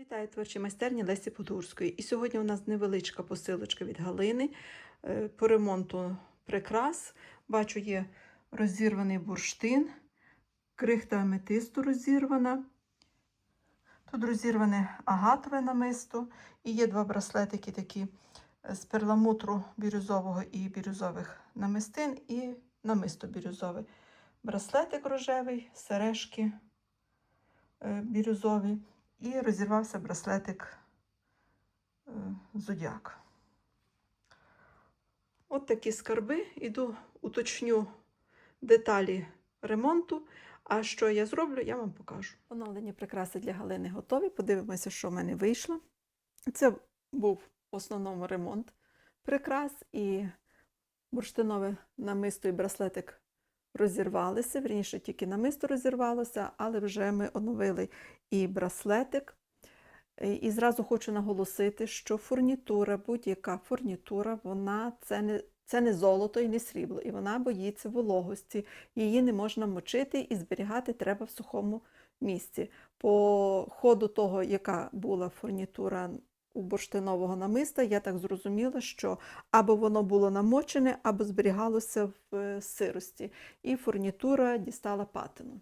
Вітаю творчі майстерні Лесі Подгурської. І сьогодні у нас невеличка посилочка від Галини е, по ремонту прикрас. Бачу, є розірваний бурштин, крихта аметисту розірвана. Тут розірване агатове намисто. І є два браслетики такі е, з перламутру бірюзового і бірюзових намистин, і намисто бірюзове. Браслетик рожевий, сережки е, бірюзові і розірвався браслетик е, зодіак. От такі скарби. Іду, уточню деталі ремонту. А що я зроблю, я вам покажу. Оновлені прикраси для Галини готові. Подивимося, що в мене вийшло. Це був в основному ремонт прикрас, і бурштинове намисто і браслетик розірвалися. Вірніше, тільки намисто розірвалося, але вже ми оновили і браслетик. І зразу хочу наголосити, що фурнітура, будь-яка фурнітура, вона це не, це не золото і не срібло, і вона боїться вологості. Її не можна мочити і зберігати треба в сухому місці. По ходу того, яка була фурнітура у бурштинового намиста, я так зрозуміла, що або воно було намочене, або зберігалося в е, сирості, і фурнітура дістала патину.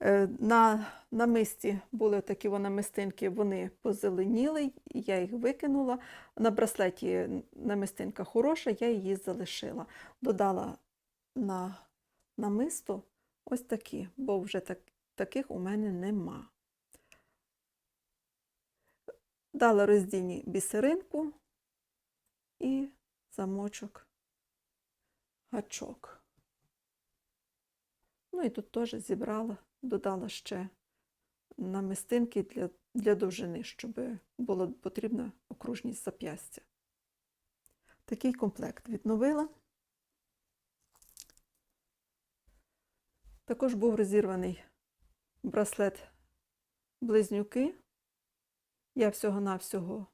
Е, На намисті були такі намистинки, вони позеленіли, я їх викинула. На браслеті намистинка хороша, я її залишила. Додала на намисто ось такі, бо вже так, таких у мене нема. Дала роздільні бісеринку і замочок гачок. Ну і тут теж зібрала, додала ще намистинки для, для довжини, щоб було потрібна окружність зап'ястя. Такий комплект відновила. Також був розірваний браслет близнюки. Я всього-навсього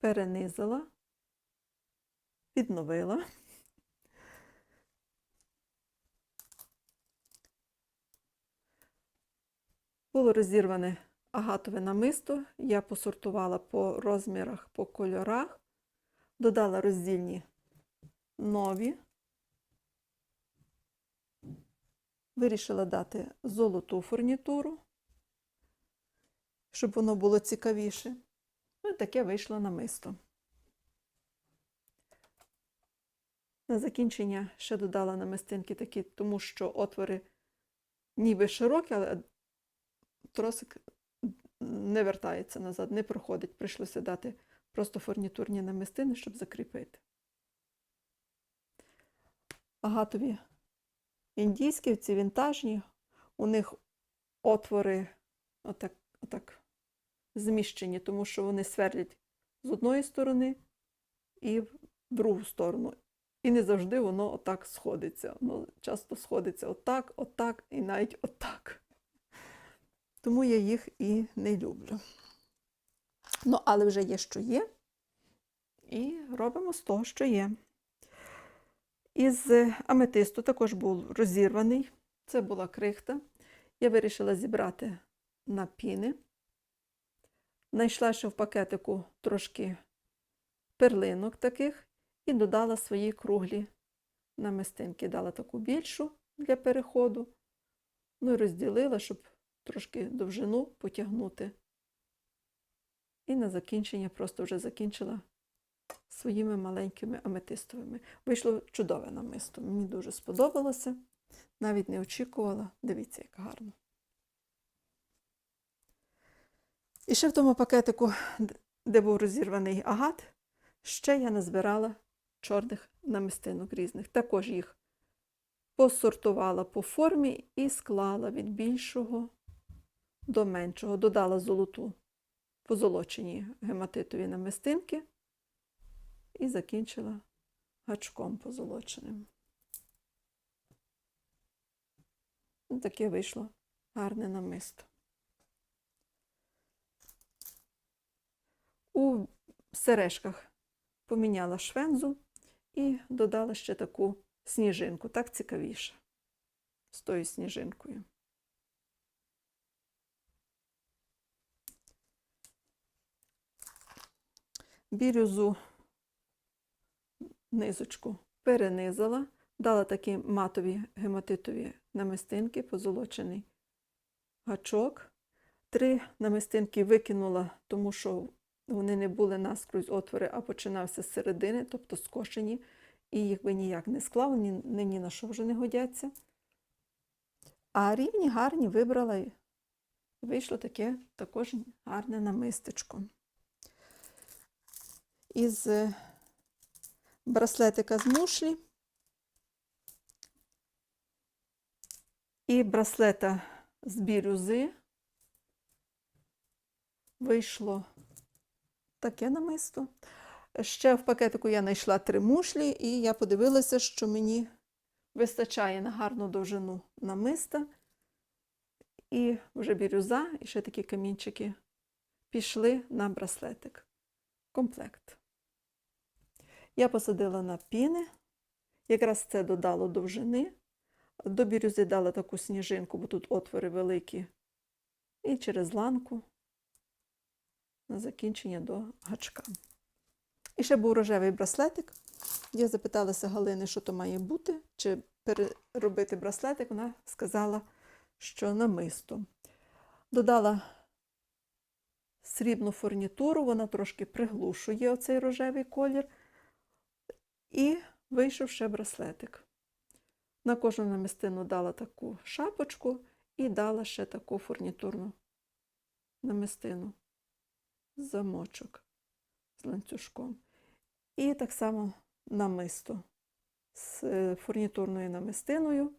перенизила, відновила. Було розірване агатове намисто. Я посортувала по розмірах, по кольорах, додала роздільні нові. Вирішила дати золоту фурнітуру, щоб воно було цікавіше. Ну таке вийшло намисто. На закінчення ще додала намистинки такі, тому що отвори ніби широкі, але тросик не вертається назад, не проходить. Прийшлося дати просто фурнітурні намистини, щоб закріпити. Агатові індійські, ці вінтажні, у них отвори отак, отак зміщені, тому що вони сверлять з одної сторони і в другу сторону. І не завжди воно отак сходиться. Воно часто сходиться отак, отак і навіть отак. Тому я їх і не люблю. Ну, але вже є, що є. І робимо з того, що є. Із аметисту також був розірваний. Це була крихта. Я вирішила зібрати на піни. Знайшла ще в пакетику трошки перлинок таких і додала свої круглі намистинки. Дала таку більшу для переходу. Ну і розділила, щоб трошки довжину потягнути. І на закінчення просто вже закінчила своїми маленькими аметистовими. Вийшло чудове намисто. Мені дуже сподобалося. Навіть не очікувала. Дивіться, як гарно. І ще в тому пакетику, де був розірваний агат, ще я назбирала чорних намистинок різних. Також їх посортувала по формі і склала від більшого до меншого. Додала золоту позолочені гематитові намистинки і закінчила гачком позолоченим. Таке вийшло гарне намисто. сережках. Поміняла швензу і додала ще таку сніжинку, так цікавіше, з тою сніжинкою. Бірюзу низочку перенизала, дала такі матові гематитові намистинки, позолочений гачок. Три намистинки викинула, тому що вони не були наскрозь отвори, а починався з середини, тобто скошені, і їх би ніяк не склав, ні, ні на що вже не годяться. А рівні гарні вибрала і вийшло таке також гарне намистечко. Із е, браслетика з мушлі і браслета з бірюзи вийшло таке намисто. Ще в пакетику я знайшла три мушлі, і я подивилася, що мені вистачає на гарну довжину намиста. І вже бірюза, і ще такі камінчики пішли на браслетик. Комплект. Я посадила на піни, якраз це додало довжини. До бірюзи дала таку сніжинку, бо тут отвори великі. І через ланку на закінчення до гачка. І ще був рожевий браслетик. Я запиталася Галини, що то має бути, чи переробити браслетик. Вона сказала, що намисто. Додала срібну фурнітуру, вона трошки приглушує оцей рожевий колір. І вийшов ще браслетик. На кожну намистину дала таку шапочку і дала ще таку фурнітурну намистину, замочок з ланцюжком. І так само намисто з е, фурнітурною намистиною,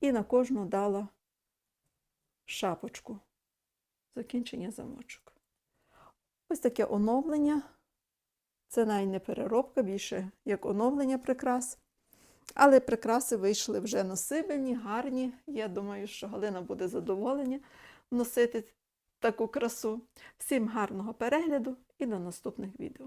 і на кожну дала шапочку, закінчення замочок. Ось таке оновлення. Це навіть не переробка, більше як оновлення прикрас. Але прикраси вийшли вже носибельні, гарні. Я думаю, що Галина буде задоволена носити таку красу. Всім гарного перегляду і до наступних відео.